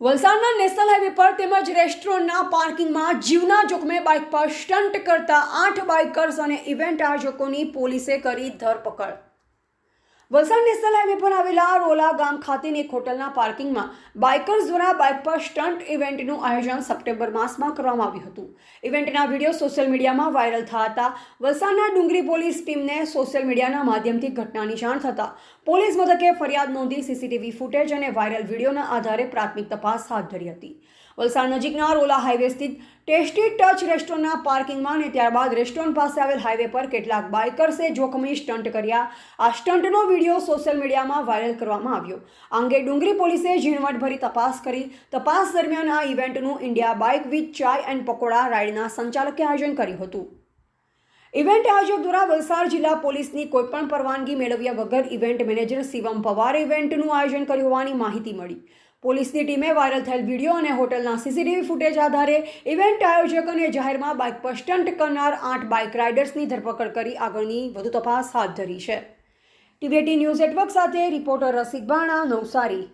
વલસાડના national highway પર તેમજ રેસ્ટોરન્ટના પાર્કિંગમાં જીવના જોખમે બાઇક પર સ્ટન્ટ કરતા આઠ બાઇકર્સ અને ઇવેન્ટ આયોજકોની પોલીસે કરી ધરપકડ. વલસાડ નેશનલ હાઈવે પર આવેલા રોલા ગામ ખાતેની એક હોટલના પાર્કિંગમાં બાઇકર્સ દ્વારા બાઇક પર સ્ટન્ટ ઇવેન્ટનું આયોજન સપ્ટેમ્બર માસમાં કરવામાં આવ્યું હતું. ઇવેન્ટના વીડિયો સોશિયલ મીડિયામાં વાયરલ થયા હતા. વલસાડના ડુંગરી પોલીસ ટીમને સોશિયલ મીડિયાના માધ્યમથી ઘટનાની જાણ થતાં પોલીસ મથકે ફરિયાદ નોંધી સીસીટીવી ફૂટેજ અને વાયરલ વિડીયોના આધારે પ્રાથમિક તપાસ હાથ ધરી હતી. વલસાડ નજીકના રોલા હાઈવે સ્થિત ટેસ્ટી ટચ રેસ્ટોરન્ટના પાર્કિંગમાં અને ત્યારબાદ રેસ્ટોરન્ટ પાસે આવેલ હાઈવે પર કેટલાક બાઇકર્સે જોખમી સ્ટન્ટ કર્યા. આ સ્ટન્ટનો વીડિયો સોશિયલ મીડિયામાં વાયરલ કરવામાં આવ્યો. આ અંગે ડુંગરી પોલીસે ઝીણવટભરી તપાસ કરી. તપાસ દરમિયાન આ ઇવેન્ટનું India bike with chai and pakoda રાઇડના સંચાલકે આયોજન કર્યું હતું. ઇવેન્ટ આયોજક દ્વારા વલસાડ જિલ્લા પોલીસની કોઈપણ પરવાનગી મેળવ્યા વગર ઇવેન્ટ મેનેજર શિવમ પવારે ઇવેન્ટનું આયોજન કર્યું હોવાની માહિતી મળી. પોલીસની ટીમે વાયરલ થયેલ વીડિયો અને હોટલના સીસીટીવી ફૂટેજ આધારે ઇવેન્ટ આયોજકોને જાહેરમાં બાઇક પર સ્ટન્ટ કરનાર આઠ બાઇક રાઇડર્સની ધરપકડ કરી આગળની વધુ તપાસ હાથ ધરી છે. ટીવીટી ન્યૂઝ નેટવર્ક સાથે રિપોર્ટર રસિક ભાણા નવસારી.